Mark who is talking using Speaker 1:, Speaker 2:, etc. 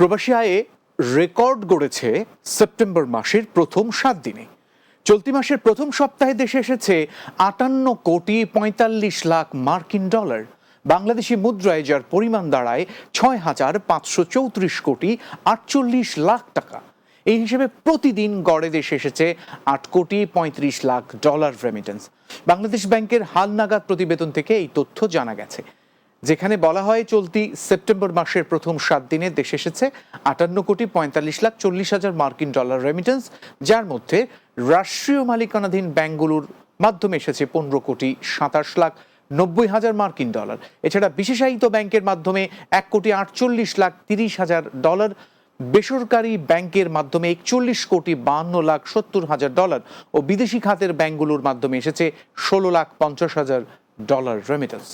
Speaker 1: প্রবাসী আয়ে record গড়েছে September মাসের প্রথম সাত দিনে। চলতি মাসের প্রথম সপ্তাহে দেশে এসেছে আটান্ন কোটি পঁয়তাল্লিশ লাখ মার্কিন ডলার। বাংলাদেশি মুদ্রায় যার পরিমাণ দাঁড়ায় ছয় হাজার পাঁচশো চৌত্রিশ কোটি আটচল্লিশ লাখ টাকা। এই হিসেবে প্রতিদিন গড়ে দেশে এসেছে আট কোটি পঁয়ত্রিশ লাখ ডলার রেমিটেন্স বাংলাদেশ ব্যাংকের হালনাগাদ প্রতিবেদন থেকে এই তথ্য জানা গেছে। যেখানে বলা হয় চলতি সেপ্টেম্বর মাসের প্রথম সাত দিনে দেশে এসেছে আটান্ন কোটি পঁয়তাল্লিশ লাখ চল্লিশ হাজার মার্কিন ডলার রেমিটেন্স যার মধ্যে রাষ্ট্রীয় মালিকানাধীন ব্যাংকগুলোর মাধ্যমে এসেছে পনেরো কোটি সাতাশ লাখ নব্বই হাজার মার্কিন ডলার। এছাড়া বিশেষায়িত ব্যাংকের মাধ্যমে এক কোটি আটচল্লিশ লাখ তিরিশ হাজার ডলার, বেসরকারি ব্যাংকের মাধ্যমে একচল্লিশ কোটি বান্ন লাখ সত্তর হাজার ডলার ও বিদেশি খাতের ব্যাংকগুলোর মাধ্যমে এসেছে ষোলো লাখ পঞ্চাশ হাজার ডলার রেমিটেন্স